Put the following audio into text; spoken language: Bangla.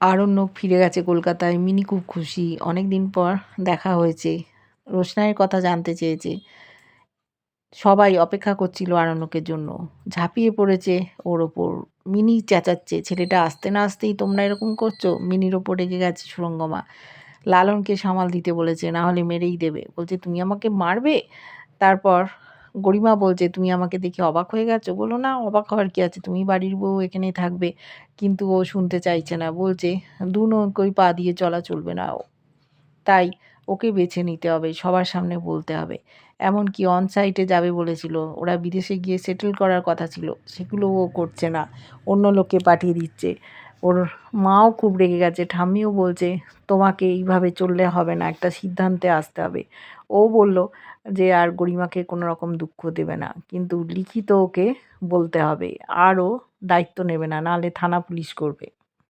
আরণ্যক ফিরে গেছে কলকাতায়, মিনি খুব খুশি। অনেক দিন পর দেখা হয়েছে। রোশনাইয়ের কথা জানতে চেয়েছে। সবাই অপেক্ষা করছিল আরণ্যকের জন্য। ঝাঁপিয়ে পড়েছে ওর ওপর। মিনি চেঁচাচ্ছে, ছেলেটা আসতে না আসতেই তোমরা এরকম করছ? মিনির ওপর রেগে গেছে সুরঙ্গমা। লালনকে সামাল দিতে বলেছে, না হলে মেরেই দেবে। বলছে, তুমি আমাকে মারবে? তারপর গরিমা বলছে, তুমি আমাকে দেখে অবাক হয়ে গেছো? বলো না, অবাক হওয়ার কি আছে? তুমি বাড়ির বউ এখানেই থাকবে। কিন্তু ও শুনতে চাইছে না, বলছে, দু নৌকোই পা দিয়ে চলা চলবে না ও। তাই ওকে বেছে নিতে হবে, সবার সামনে বলতে হবে। এমনকি অন সাইটে যাবে বলেছিল, ওরা বিদেশে গিয়ে সেটেল করার কথা ছিল সেগুলো ও করছে না, অন্য লোককে পাঠিয়ে দিচ্ছে। ওর মাও খুব রেগে গেছে। ঠাম্মিও বলছে, তোমাকে এইভাবে চললে হবে না, একটা সিদ্ধান্তে আসতে হবে। ও বলল যে, আর গরিমাকে কোনো রকম দুঃখ দেবে না, কিন্তু লিখিত ওকে বলতে হবে। আরও দায়িত্ব নেবে না, নাহলে থানা পুলিশ করবে।